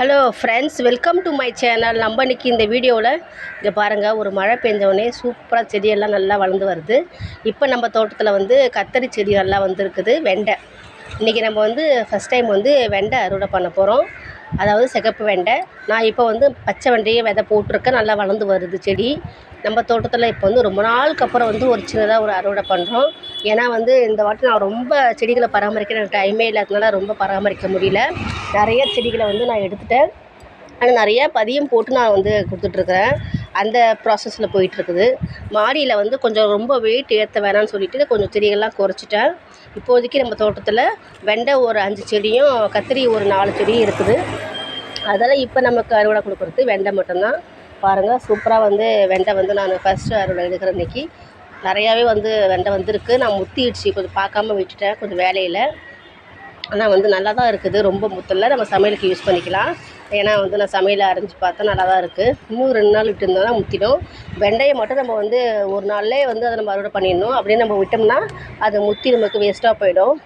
Hello friends welcome to my channel நம்ம இன்றைக்கி இந்த வீடியோவில் இங்கே பாருங்கள் ஒரு மழை பெஞ்சவொடனே சூப்பராக செடியெல்லாம் நல்லா வளர்ந்து வருது. இப்போ நம்ம தோட்டத்தில் வந்து கத்தரி செடி நல்லா வந்துருக்குது வெண்டை. இன்றைக்கி நம்ம வந்து ஃபஸ்ட் டைம் வந்து வெண்டை அறுவடை பண்ண போகிறோம் அதாவது சிகப்பு வெண்டை. நான் இப்போ வந்து பச்சை வெண்டையை விதை போட்டிருக்கேன். நல்லா வளர்ந்து வருது செடி. நம்ம தோட்டத்தில் இப்போ வந்து ரொம்ப நாளுக்கு அப்புறம் வந்து ஒரு சின்னதாக ஒரு அறுவடை பண்ணுறோம் ஏன்னா வந்து இந்த வாட்டி நான் ரொம்ப செடிகளை பராமரிக்க எனக்கு டைமே இல்லாததுனால ரொம்ப பராமரிக்க முடியல. நிறைய செடிகளை வந்து நான் எடுத்துட்டேன். ஆனால் நிறைய பதியம் போட்டு நான் வந்து கொடுத்துட்ருக்குறேன் அந்த ப்ராசஸில் போயிட்டுருக்குது. மாடியில் வந்து கொஞ்சம் ரொம்ப வெயிட் ஏற்ற வேணாம்னு சொல்லிட்டு கொஞ்சம் செடிகள்லாம் குறைச்சிட்டேன். இப்போதைக்கு நம்ம தோட்டத்தில் வெண்டை ஒரு அஞ்சு செடியும் கத்திரி ஒரு நாலு செடியும் இருக்குது. அதெல்லாம் இப்போ நமக்கு அறுவடை கொடுக்குறது வெண்டை மட்டும்தான். பாருங்கள் சூப்பராக வந்து வெண்டை வந்து நான் ஃபஸ்ட்டு அறுவடை எடுக்கிற அன்றைக்கி நிறையாவே வந்து வெண்டை வந்திருக்கு. நான் முத்திடுச்சு கொஞ்சம் பார்க்காம விட்டுட்டேன் கொஞ்சம் வேலையில். ஆனால் வந்து நல்லா தான் இருக்குது ரொம்ப முத்தல நம்ம சமையலுக்கு யூஸ் பண்ணிக்கலாம். ஏன்னா வந்து நான் சமையல் அரைஞ்சி பார்த்தா நல்லா தான் இருக்குது இன்னும் ரெண்டு நாள் விட்டு இருந்தால் தான் முற்றிடும் வெண்டையை மட்டும் நம்ம வந்து ஒரு நாள்லேயே வந்து அதை நம்ம அறுவடை பண்ணிடணும். அப்படியே நம்ம விட்டோம்னா அது முத்தி நமக்கு வேஸ்ட்டாக போயிடும்.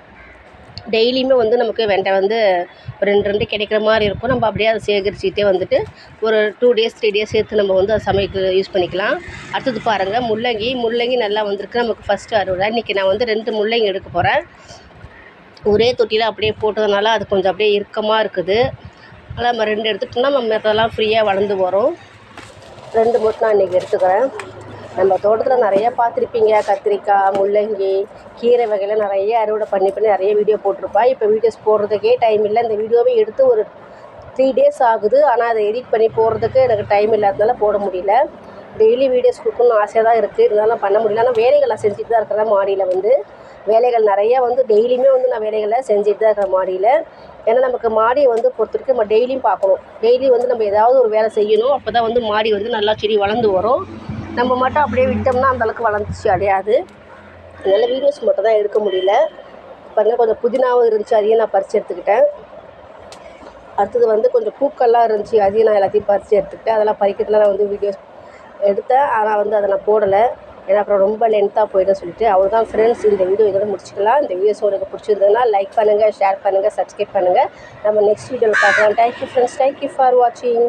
டெய்லியுமே வந்து நமக்கு வெண்டை வந்து ரெண்டு ரெண்டு கிடைக்கிற மாதிரி இருக்கும். நம்ம அப்படியே அதை சேகரிச்சுட்டே வந்துட்டு ஒரு டூ டேஸ் த்ரீ டேஸ் சேர்த்து நம்ம வந்து அதை சமைக்க யூஸ் பண்ணிக்கலாம். அடுத்தது பாருங்கள் முள்ளங்கி. முள்ளங்கி நல்லா வந்திருக்கு. நமக்கு ஃபஸ்ட்டு அறுவடை. இன்றைக்கி நான் வந்து ரெண்டு முள்ளங்கி எடுக்க போகிறேன் ஒரே தொட்டியில் அப்படியே போட்டதுனால அது கொஞ்சம் அப்படியே இறுக்கமாக இருக்குது. அதெல்லாம் நம்ம ரெண்டு எடுத்துட்டோம்னா நம்ம இதெல்லாம் ஃப்ரீயாக வளர்ந்து வரும். ரெண்டு மட்டும் நான் இன்றைக்கி எடுத்துக்கிறேன். நம்ம தோட்டத்தில் நிறையா பார்த்துருப்பீங்க. கத்திரிக்காய் முள்ளங்கி கீரை வகையில் நிறைய அறுவடை பண்ணி பண்ணி நிறைய வீடியோ போட்டிருப்பா. இப்போ வீடியோஸ் போடுறதுக்கே டைம் இல்லை. இந்த வீடியோவே எடுத்து ஒரு த்ரீ டேஸ் ஆகுது. ஆனால் அதை எடிட் பண்ணி போடுறதுக்கு எனக்கு டைம் இல்லாததுனால போட முடியல. டெய்லி வீடியோஸ் கொடுக்கணும்னு ஆசையாக தான் இருக்குது இருந்தாலும் பண்ண முடியல. ஆனால் வேலைகளை செஞ்சுட்டு தான் இருக்கிறேன் மாடியில் வந்து. வேலைகள் நிறையா வந்து டெய்லியுமே வந்து நான் வேலைகளை செஞ்சுட்டு தான் இருக்கிறேன் மாடியில். ஏன்னா நமக்கு மாடியை வந்து பொறுத்த வரைக்கும் நம்ம டெய்லியும் பார்க்கணும். டெய்லி வந்து நம்ம ஏதாவது ஒரு வேலை செய்யணும். அப்போ தான் வந்து மாடி வந்து நல்லா செடி வளர்ந்து வரும். நம்ம மட்டும் அப்படியே விட்டோம்னா அந்தளவுக்கு வளர்ந்துச்சு அடையாது. அதனால் வீடியோஸ் மட்டும் தான் எடுக்க முடியல. பாருங்கள் கொஞ்சம் புதினாவும் இருந்துச்சு. அதையும் நான் பறித்து எடுத்துக்கிட்டேன். அடுத்தது வந்து கொஞ்சம் பூக்கள்லாம் இருந்துச்சு. அதையும் நான் எல்லாத்தையும் பறித்து எடுத்துக்கிட்டேன். அதெல்லாம் பறிக்கிறதுல நான் வந்து வீடியோஸ் எடுத்தேன். ஆனால் வந்து அதை நான் போடலை. ஏன்னா அப்புறம் ரொம்ப லென்த்தாக போயிடும் சொல்லிட்டு அவ்வளோதான் ஃப்ரெண்ட்ஸ் இந்த வீடியோ இதோட முடிச்சுக்கலாம். இந்த வீடியோஸ் உங்களுக்கு பிடிச்சிருந்ததுன்னா லைக் பண்ணுங்கள் ஷேர் பண்ணுங்கள் சப்ஸ்கிரைப் பண்ணுங்கள் நம்ம நெக்ஸ்ட் வீடியோவில் பார்க்கலாம். தேங்க்யூ ஃப்ரெண்ட்ஸ் தேங்க்யூ ஃபார் வாட்சிங்